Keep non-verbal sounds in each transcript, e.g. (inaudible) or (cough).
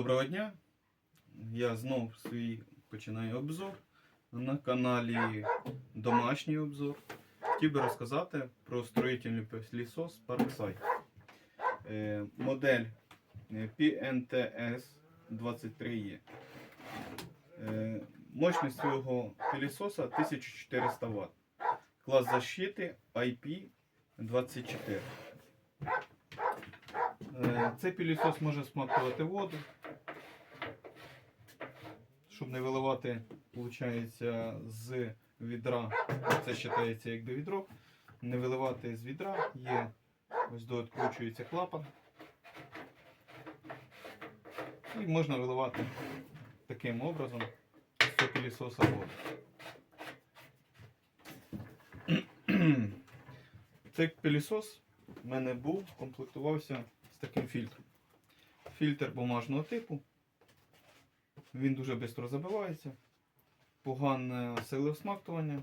Доброго дня! Я знов свій починаю обзор на каналі Домашній обзор. Хотів би розказати про строїтельний пилісос Parkside. Е, Модель е, PNTS 23E. Е, Мощність цього пилісоса 1400 Вт. Клас защити IP24. Е, Цей пилісос може смактувати воду, щоб не виливати, виходить, з відра. Це вважається якби відро. Не виливати з відра, є ось до відкручується клапан. І можна виливати таким образом з цього пилісоса воду. (clears throat) Цей пилісос в мене був, комплектувався з таким фільтром. Фільтр бумажного типу. Він дуже швидко забивається. Погане сили всмактування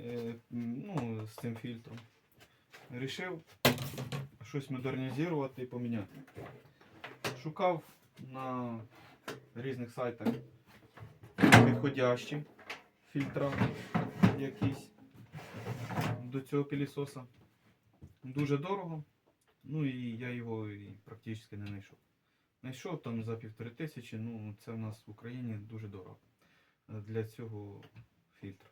е, ну, з цим фільтром. Рішив щось модернізувати і поміняти. Шукав на різних сайтах підходящі фільтра якісь до цього пилісоса. Дуже дорого. Ну і я його практично не знайшов. Знайшов там за півтори тисячі, ну це в нас в Україні дуже дорого е, для цього фільтру.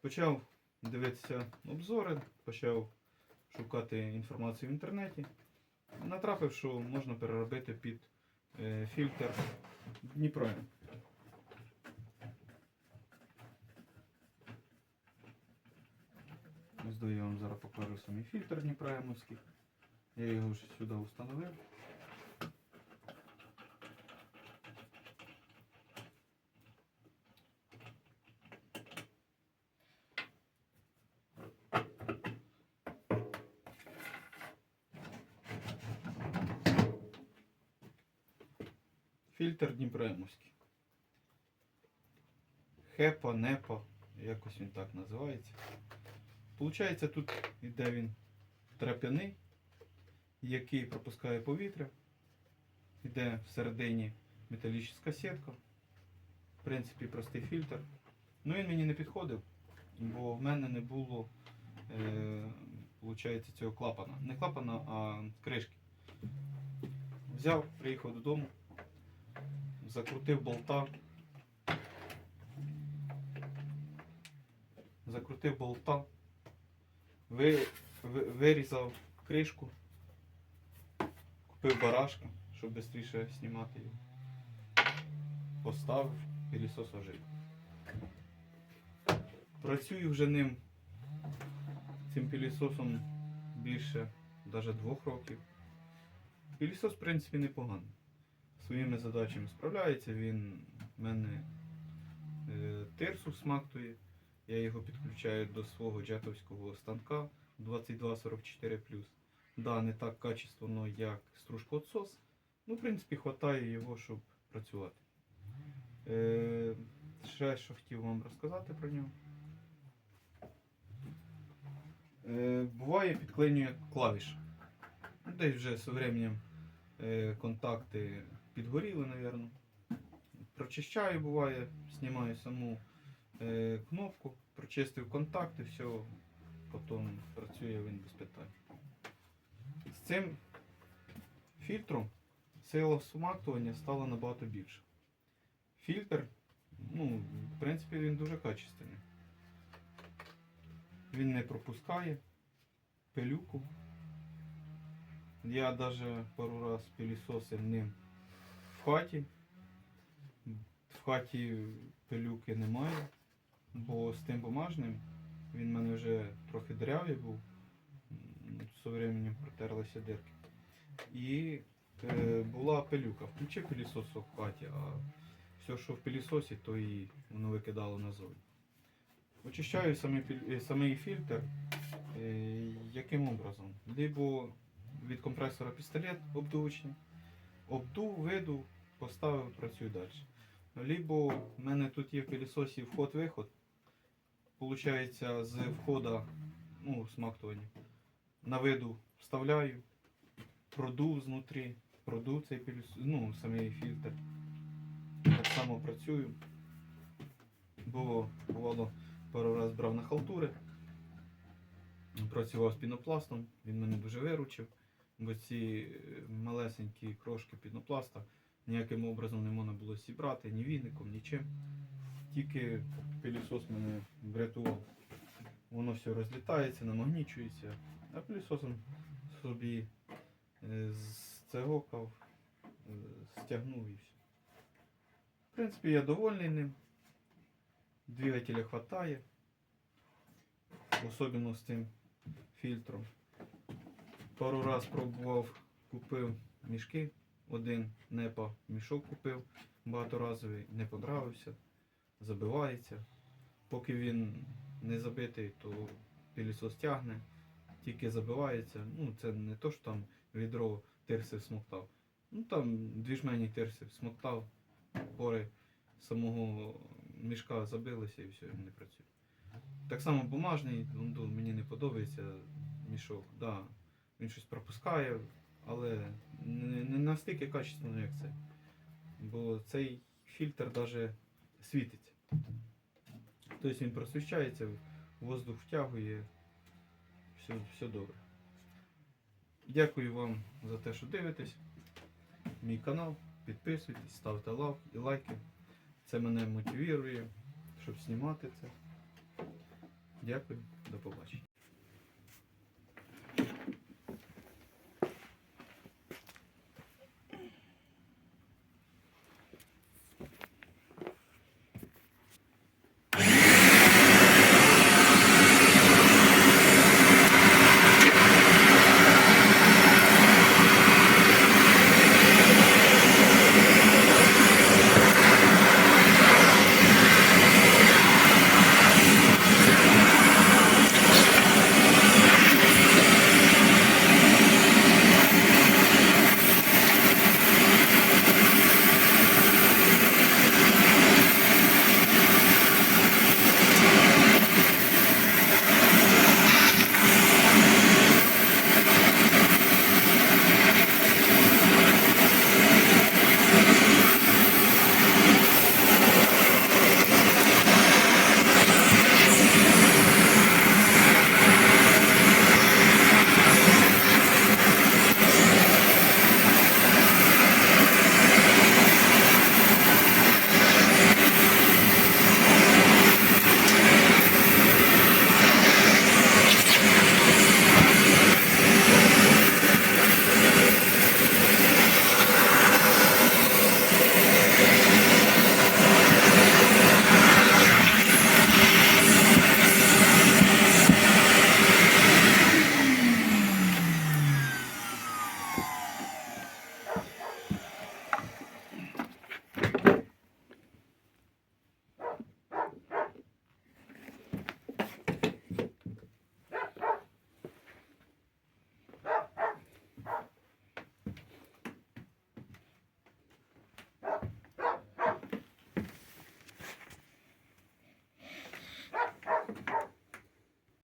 Почав дивитися обзори, почав шукати інформацію в інтернеті. Натрапив, що можна переробити під е, фільтр Дніпро. Ось я вам зараз покажу самий фільтр Дніпроємовський. Я його вже сюди встановив. Фільтр Дніпроємовський. Хепа, непа, якось він так називається. Получається, тут іде він трап'яний, який пропускає повітря. Іде всередині металічна сітка. В принципі, простий фільтр. Ну він мені не підходив, бо в мене не було е, получається, цього клапана. Не клапана, а кришки. Взяв, приїхав додому, закрутив болта. Закрутив болта, ви, ви- вирізав кришку, купив барашка, щоб швидше знімати його. Поставив, пилісос ожив. Працюю вже ним цим пилісосом більше навіть двох років. Пилісос, в принципі, непоганий. Своїми задачами справляється, він в мене е, тирсу смактує. Я його підключаю до свого джетовського станка 2244. Да, не так качественно, як стружкоотсос. Ну, в принципі, вистачає його, щоб працювати. Е, ще що хотів вам розказати про нього. Е, буває, підклинює клавіш. Ну, Десь вже з временем е, контакти підгоріли, мабуть. Прочищаю, буває, знімаю саму е, кнопку, прочистив контакти, все, потім працює він без питань. З цим фільтром сила всмактування стала набагато більше. Фільтр, ну, в принципі, він дуже качественний. Він не пропускає пилюку. Я навіть пару раз пилісосив ним в хаті. В хаті пилюки немає, бо з тим бумажним він в мене вже трохи дырявий був. З временем протерлися дирки. І е, була пилюка. Включив пилісос в хаті, а все, що в пилісосі, то і воно викидало назовні. Очищаю самий, е, самий фільтр. Е, яким образом? Либо від компресора пістолет обдувочний, обдув, видув, поставив, працюю далі. Либо в мене тут є в пилісосі вход-виход. Получається, з входа, ну, смактування, на виду вставляю, продув знутрі, продув цей пилісос, ну, самий фільтр. Так само працюю. Було, бувало, пару раз брав на халтури. Працював з пінопластом, він мене дуже виручив, бо ці е, малесенькі крошки пінопласта ніяким образом не можна було зібрати, ні віником, нічим. Тільки пилісос мене врятував. Воно все розлітається, намагнічується, а пилісосом собі е, зцегокав, е, стягнув і все. В принципі, я довольний ним. Двигателя хватає. Особливо з тим фільтром. Пару раз пробував, купив мішки. Один непа мішок купив багаторазовий, не понравився, забивається. Поки він не забитий, то пилісос тягне, тільки забивається. Ну, це не то, що там відро тирси всмоктав. Ну там дві жмені тирси всмоктав, пори самого мішка забилися і все, не працює. Так само бумажний, мені не подобається мішок. Да, він щось пропускає, але не, не настільки качественно, як цей. Бо цей фільтр навіть світиться. Тобто він просвіщається, воздух втягує, все, все добре. Дякую вам за те, що дивитесь. Мій канал. Підписуйтесь, ставте лав і лайки. Це мене мотивує, щоб знімати це. Дякую, до побачення.